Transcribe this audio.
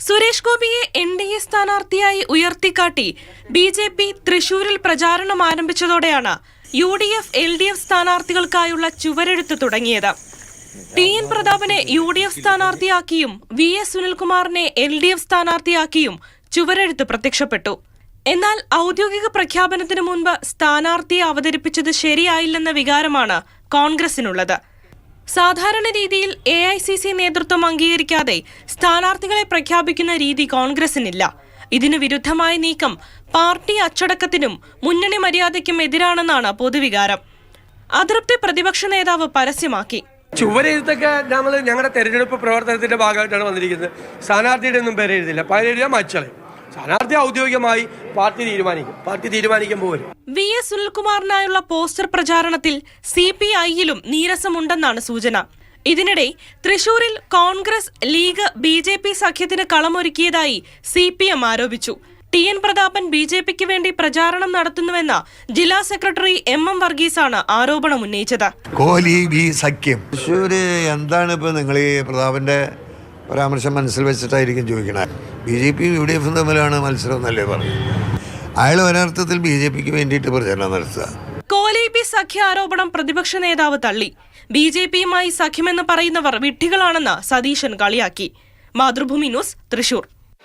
സുരേഷ് ഗോപിയെ N D A സ്ഥാനാർത്ഥിയായി ഉയർത്തിക്കാട്ടി B J P തൃശൂരിൽ പ്രചാരണം ആരംഭിച്ചതോടെയാണ് U D F L D F സ്ഥാനാർത്ഥികൾക്കായുള്ള ചുവരെഴുത്ത് തുടങ്ങിയത്. ടി എൻ പ്രതാപനെ യു ഡി എഫ് സ്ഥാനാർത്ഥിയാക്കിയും വി എസ് സുനിൽകുമാറിനെ എൽ ഡി എഫ് സ്ഥാനാർത്ഥിയാക്കിയും ചുവരെഴുത്ത് പ്രത്യക്ഷപ്പെട്ടു. എന്നാൽ ഔദ്യോഗിക പ്രഖ്യാപനത്തിന് മുൻപ് സ്ഥാനാർത്ഥിയെ അവതരിപ്പിച്ചത് ശരിയായില്ലെന്ന വികാരമാണ് കോൺഗ്രസിനുള്ളത്. സാധാരണ രീതിയിൽ എ ഐ സി സി നേതൃത്വം അംഗീകരിക്കാതെ സ്ഥാനാർത്ഥികളെ പ്രഖ്യാപിക്കുന്ന രീതി കോൺഗ്രസിനില്ല. ഇതിന് വിരുദ്ധമായ നീക്കം പാർട്ടി അച്ചടക്കത്തിനും മുന്നണി മര്യാദയ്ക്കും എതിരാണെന്നാണ് പൊതുവികാരം. അതൃപ്തി പ്രതിപക്ഷ നേതാവ് പരസ്യമാക്കി. ചുവരെഴുത്തൊക്കെ നമ്മൾ ഞങ്ങളുടെ തെരഞ്ഞെടുപ്പ് പ്രവർത്തനത്തിന്റെ ഭാഗമായിട്ടാണ് വന്നിരിക്കുന്നത്. സ്ഥാനാർത്ഥിയുടെ ഒന്നും പേരെഴുതില്ല. പേരെഴുതിയാൽ മച്ചളെ സ്ഥാനാർത്ഥി ഔദ്യോഗികമായി പാർട്ടി തീരുമാനിക്കും. പാർട്ടി തീരുമാനിക്കുമ്പോൾ വരും. വി എസ് സുനിൽകുമാറിനായുള്ള പോസ്റ്റർ പ്രചാരണത്തിൽ സി പി ഐയിലും നീരസമുണ്ടെന്നാണ് സൂചന. ഇതിനിടെ തൃശൂരിൽ Congress League B J P സഖ്യത്തിന് കളമൊരുക്കിയതായി സി പി എം ആരോപിച്ചു. T N Prathapan B J പിക്ക് വേണ്ടി പ്രചാരണം നടത്തുന്നുവെന്ന ജില്ലാ സെക്രട്ടറി എം എം വർഗീസാണ് ആരോപണം ഉന്നയിച്ചത് കോഹ്ലി ബി സഖ്യം. തൃശ്ശൂര് എന്താണ് ഇപ്പൊ നിങ്ങൾ ഈ പ്രതാപന്റെ പരാമർശം മനസ്സിൽ വെച്ചിട്ടായിരിക്കും ചോദിക്കണേ ബി ജെ പിയും യു ഡി എഫും തമ്മിലാണ് മത്സരം എന്നല്ലേ പറഞ്ഞത് അയാൾ ഒരർത്ഥത്തിൽ ബി ജെ പിക്ക് വേണ്ടിയിട്ട് പ്രചരണം നടത്തുക. കോലിപി സഖ്യ ആരോപണം പ്രതിപക്ഷ നേതാവ് തള്ളി. ബി ജെ പിയുമായി സഖ്യമെന്ന് പറയുന്നവർ വിഡ്ഢികളാണെന്ന് സതീശൻ കളിയാക്കി. മാതൃഭൂമി ന്യൂസ് തൃശൂർ.